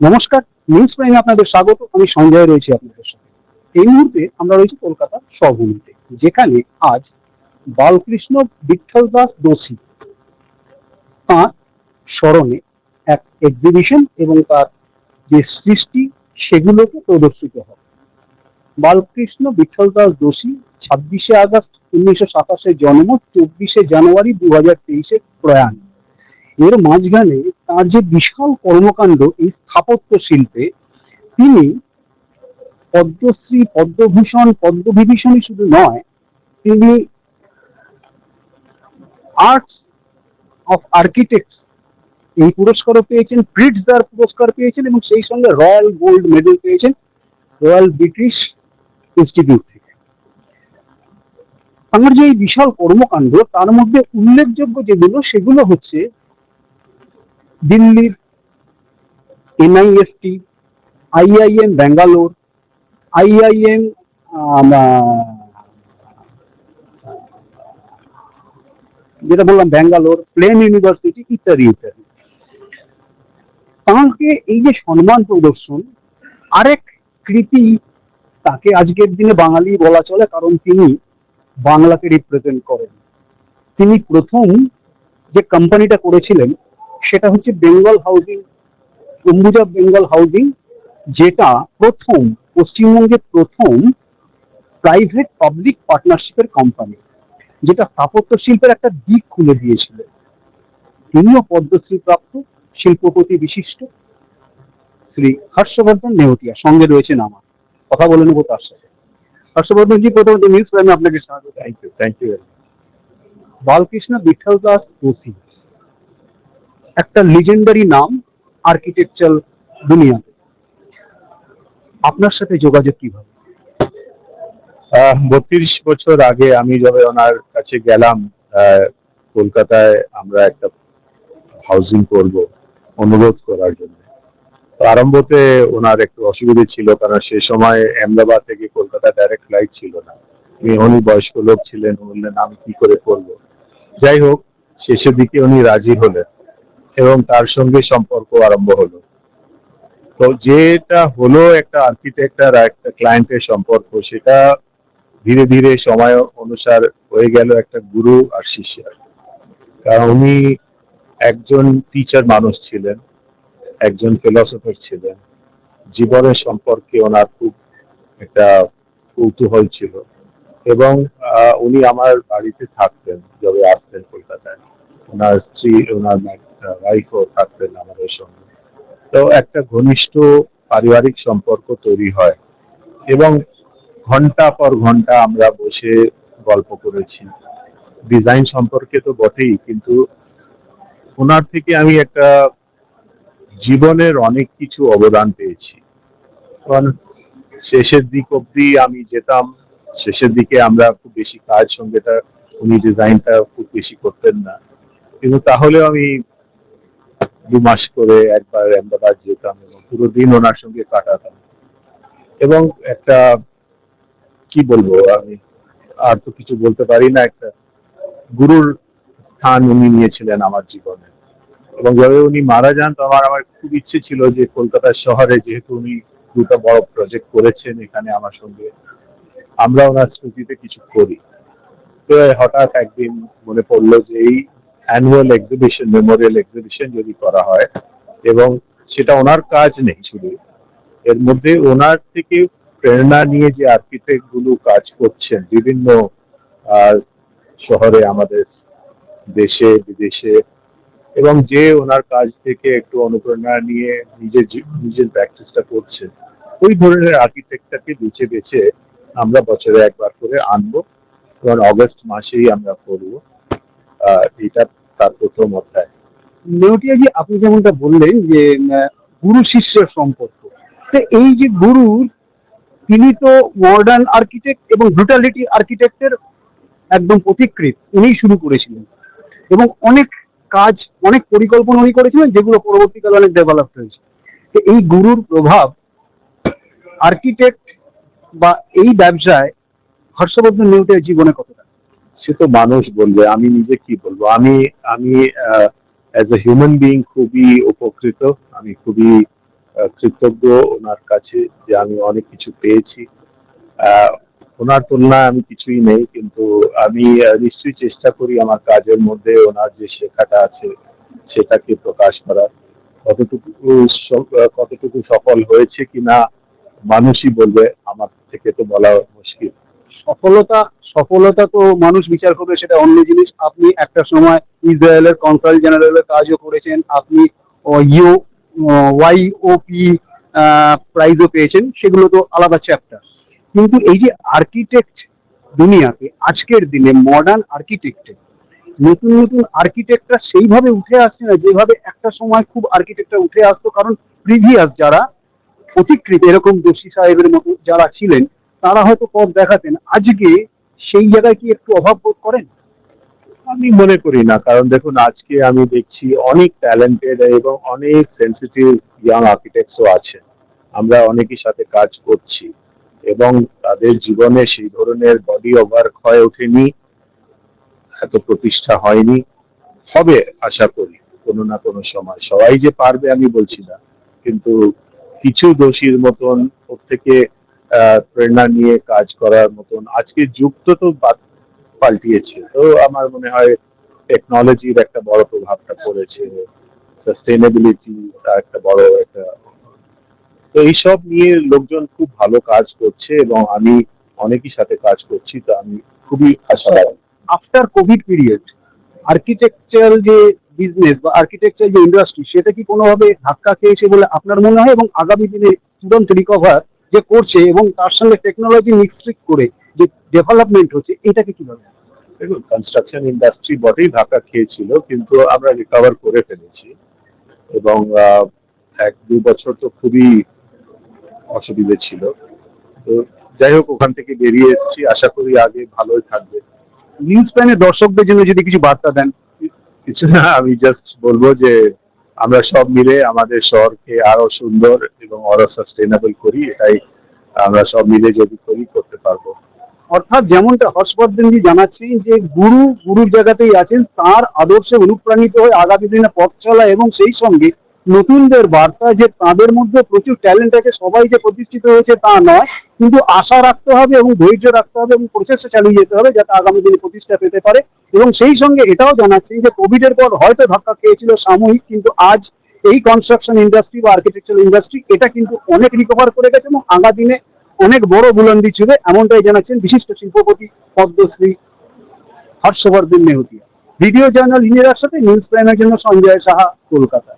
নমস্কার নিউজ প্রাইমে আপনাদের স্বাগত। আমি সঞ্জয় রয়েছি আপনাদের সাথে। এই মুহূর্তে আমরা রয়েছি কলকাতার সহভূমিতে যেখানে আজ বালকৃষ্ণ বিঠল দাস দোষী তাঁর স্মরণে এক এক্সিবিশন এবং তার যে সৃষ্টি, সেগুলোকে প্রদর্শিত হবে বালকৃষ্ণ বিঠল দাস দোষী ছাব্বিশে আগস্ট উনিশশো সাতাশে জন্ম, চব্বিশে জানুয়ারি দু হাজার তেইশে প্রয়াণ। এর মাঝখানে তার যে বিশাল কর্মকাণ্ড এই স্থাপত্য শিল্পে, তিনি পদ্মশ্রী, পদ্মভূষণ পদ্মবিভূষণই শুধু নয়, তিনি আর্টস অফ আর্কিটেক্ট এই পুরস্কারও পেয়েছেন প্রিটজার পুরস্কার পেয়েছেন এবং সেই সঙ্গে রয়্যাল গোল্ড মেডেল পেয়েছেন রয়্যাল ব্রিটিশ ইনস্টিটিউট থেকে। আমার যে এই বিশাল কর্মকাণ্ড, তার মধ্যে উল্লেখযোগ্য যেগুলো, সেগুলো হচ্ছে দিল্লির এনআইএসটি আইআইএম ব্যাঙ্গালোর আইআইএম যেটা বললাম, ব্যাঙ্গালোর, প্লেন ইউনিভার্সিটি ইত্যাদি ইত্যাদি। তাঁকে এই যে সম্মান প্রদর্শন, আরেক কৃতি তাকে আজকের দিনে বাঙালি বলা চলে, কারণ তিনি বাংলাকে রিপ্রেজেন্ট করেন। তিনি প্রথম যে কোম্পানিটা করেছিলেন সেটা হচ্ছে বেঙ্গল হাউজিং অম্বুজা বেঙ্গল হাউজিং যেটা প্রথম পশ্চিমবঙ্গের প্রথম প্রাইভেট পাবলিক পার্টনারশিপের কোম্পানি যেটা স্থাপত্য শিল্পের একটা দিক খুলে দিয়েছিল। তিনিও পদ্মশ্রী প্রাপ্ত শিল্পপতি বিশিষ্ট। শ্রী হর্ষবর্ধন নেহতিয়া সঙ্গে রয়েছেন আমার। কথা বলে নেব তার সাথে। হর্ষবর্ধন জি প্রথমত নিউজ প্রাইমে আপনাকে স্বাগত। Thank you thank you Balkrishna Vithal Das Doshi একটা লিজেন্ডারি নাম আর্কিটেকচার দুনিয়াতে আপনার সাথে যোগাযোগ কীভাবে? বত্রিশ বছর আগে আমি যবে ওনার কাছে গেলাম কলকাতায় আমরা একটা হাউজিং করব, অনুরোধ করার জন্য। আরম্ভতে ওনার একটু অসুবিধে ছিল, কারণ সে সময় আহমেদাবাদ থেকে কলকাতা ডাইরেক্ট ফ্লাইট ছিল না। উনি বয়স্ক লোক ছিলেন বললেন, আমি কি করে করব? যাই হোক, শেষের দিকে উনি রাজি হলেন। এবং তার সঙ্গে সম্পর্ক আরম্ভ হলো। তো যেটা হলো একটা আর্কিটেক্ট আর একটা ক্লায়েন্টের সম্পর্ক, সেটা ধীরে ধীরে সময় অনুসার হয়ে গেল একটা গুরু আর শিষ্য। কারণ উনি একজন টিচার মানুষ ছিলেন, একজন ফিলসফার ছিলেন। জীবনের সম্পর্কে ওনার খুব একটা কৌতূহল ছিল এবং উনি আমার বাড়িতে থাকতেন যবে আসতেন কলকাতায়। ওনার স্ত্রী, ওনার ওয়াইফও থাকতেন আমাদের সঙ্গে। তো একটা ঘনিষ্ঠ পারিবারিক সম্পর্ক তৈরি হয় এবং ঘণ্টা পর ঘণ্টা আমরা বসে গল্প করেছি। ডিজাইন সম্পর্কে তো বটেই, কিন্তু ওনার থেকে আমি একটা জীবনের অনেক কিছু অবদান পেয়েছি। কারণ শেষের দিক অবধি আমি যেতাম, শেষের দিকে আমরা খুব বেশি কাজ সঙ্গেটা উনি ডিজাইনটা খুব বেশি করতেন না। কিন্তু তাহলেও আমি দু মাস করে একবার আহমেদাবাদ যেতাম এবং পুরো দিন ওনার সঙ্গে কাটাতাম। এবং একটা, কি বলব, আমি আর তো কিছু বলতে পারি না, একটা গুরুর স্থান উনি নিয়েছিলেন আমার জীবনে। এবং যবে উনি মারা যান, তো আমার আমার খুব ইচ্ছে ছিল যে কলকাতা শহরে যেহেতু উনি দুটো বড় প্রজেক্ট করেছেন এখানে আমার সঙ্গে, আমরা ওনার স্মৃতিতে কিছু করি। তো হঠাৎ একদিন মনে পড়ল যে এই অ্যানুয়াল এক্সিবিশন মেমোরিয়াল এক্সিবিশন যদি করা হয়, এবং সেটা ওনার কাজ নেই শুধু, এর মধ্যে ওনার থেকে প্রেরণা নিয়ে যে আর্কিটেক্টগুলো কাজ করছেন বিভিন্ন শহরে আমাদের দেশে, বিদেশে, এবং যে ওনার কাজ থেকে একটু অনুপ্রেরণা নিয়ে নিজের নিজের প্র্যাকটিসটা করছেন, ওই ধরনের আর্কিটেক্টটাকে বেছে বেছে আমরা বছরে একবার করে আনব, কারণ অগস্ট মাসেই আমরা করব। এটা তার প্রথম অধ্যায়। নেওটিয়াজি আপনি যেমনটা বললেন যে গুরু শিষ্যের সম্পর্ক। তো এই যে গুরু, তিনি তো মডার্ন আর্কিটেক্ট এবং ব্রুটালিটি আর্কিটেক্টের একদম পথিকৃত উনিই শুরু করেছিলেন। এবং অনেক কাজ, অনেক পরিকল্পনা উনি করেছিলেন, যেগুলো পরবর্তীকালে অনেক ডেভেলপ হয়েছে। তো এই গুরুর প্রভাব আর্কিটেক্ট বা এই ব্যবসায় হর্ষবর্ধন নেওটিয়ার জীবনে কতটা সে তো মানুষ বলবে, আমি নিজে কি বলব? আমি আমি অ্যাজ এ হিউম্যান বিইং খুবই উপকৃত, আমি খুবই কৃতজ্ঞ ওনার কাছে যে আমি অনেক কিছু পেয়েছি। ওনার তুলনায় আমি কিছুই নেই, কিন্তু আমি নিশ্চয়ই চেষ্টা করি আমার কাজের মধ্যে ওনার যে শেখাটা আছে সেটাকে প্রকাশ করার। কতটুকু কতটুকু সফল হয়েছে কিনা মানুষই বলবে, আমার থেকে তো বলা মুশকিল। সফলতা সফলতা তো মানুষ বিচার করবে, সেটা অন্য জিনিস। আপনি একটা সময় ইসরায়েলের কনসাল জেনারেলের কাজও করেছেন, আপনি ইউ ওয়াই ওয়াইওপি প্রাইজও পেয়েছেন, সেগুলো তো আলাদা চ্যাপ্টার কিন্তু এই যে আর্কিটেক্ট দুনিয়াতে, আজকের দিনে মডার্ন আর্কিটেক্টে নতুন নতুন আর্কিটেক্টরা সেইভাবে উঠে আসছে না, যেভাবে একটা সময় খুব আর্কিটেক্টরা উঠে আসতো। কারণ প্রিভিয়াস যারা, অতিকৃত, এরকম দোষী সাহেবের মতো যারা ছিলেন তারা হয়তো পথ দেখাতেন। আজকে সেই জায়গায় কি একটু অভাব বোধ করেন? আমি মনে করি না, কারণ দেখুন, আজকে আমি দেখছি অনেক ট্যালেন্টেড এবং অনেক সেন্সিটিভ ইয়াং আর্কিটেক্টসও আছে আমরা অনেকের সাথে কাজ করছি এবং তাদের জীবনে সেই ধরনের বডি ওভার হয়ে ওঠেনি, এত প্রতিষ্ঠা হয়নি। হবে, আশা করি, কোনো না কোনো সময়। সবাই যে পারবে আমি বলছি না, কিন্তু কিছু দোষীর মতন প্রত্যেকে প্রেরণা নিয়ে কাজ করার মতন। আজকে যুগ তো তো পাল্টিয়েছে। তো আমার মনে হয় টেকনোলজির একটা বড় প্রভাবটা পড়েছে। সাস্টেনেবিলিটি একটা বড় একটা। তো এইসব নিয়ে লোকজন খুব ভালো কাজ করছে এবং আমি অনেকের সাথে কাজ করছি, তো আমি খুবই আশাবাদী। আফটার কোভিড পিরিয়ড আর্কিটেকচারাল যে বিজনেস বা আর্কিটেকচার যে ইন্ডাস্ট্রি সেটা কি কোনোভাবে ধাক্কা খেয়েছে বলে আপনার মনে হয়? এবং আগামী দিনে তুরন্ত রিকভার যে করছে এবং তার সঙ্গে টেকনোলজি মিক্সড করে যে ডেভেলপমেন্ট হচ্ছে এটাকে কীভাবে দেখুন কনস্ট্রাকশন ইন্ডাস্ট্রি বটেই ধাক্কা খেয়েছিল কিন্তু আমরা রিকভার করে ফেলেছি। এবং এক দু বছর তো খুবই অসুবিধে ছিল। তো যাই হোক ওখান থেকে বেরিয়ে এসেছি। আশা করি আগে ভালোই থাকবে। নিউজ প্যানের দর্শকদের জন্য যদি কিছু বার্তা দেন। কিছু না আমি জাস্ট বলব যে আমরা সব মিলে আমাদের শহরকে আরও সুন্দর এবং আরও সাস্টেনেবল করি, এটাই আমরা সব মিলে যদি করি, করতে পারব। অর্থাৎ যেমনটা হর্ষবর্ধনজি জানাচ্ছেন যে গুরু, গুরুর জায়গাতেই আছেন, তার আদর্শে অনুপ্রাণিত হয়ে আগামী দিনে পথ চলা এবং সেই সঙ্গে নতুনদের বার্তা যে তাদের মধ্যে প্রচুর ট্যালেন্ট আছে, সবাই যে প্রতিষ্ঠিত হয়েছে তা নয়, কিন্তু আশা রাখতে হবে এবং ধৈর্য রাখতে হবে এবং প্রচেষ্টা চালিয়ে যেতে হবে যাতে আগামী দিনে প্রতিষ্ঠা পেতে পারে। এবং সেই সঙ্গে এটাও জানাচ্ছেন যে কোভিডের পর হয়তো ধাক্কা খেয়েছিল সাময়িক, কিন্তু আজ এই কনস্ট্রাকশন ইন্ডাস্ট্রি বা আর্কিটেকচার ইন্ডাস্ট্রি এটা কিন্তু অনেক রিকভার করে গেছে এবং আগামী দিনে অনেক বড় বুলন্দি ছিল। এমনটাই জানাচ্ছেন বিশিষ্ট শিল্পপতি পদ্মশ্রী হর্ষবর্ধন নেহতিয়া ভিডিও জার্নাল ইন্ডিয়ার সাথে নিউজ প্রাইমের জন্য সঞ্জয় সাহা, কলকাতা।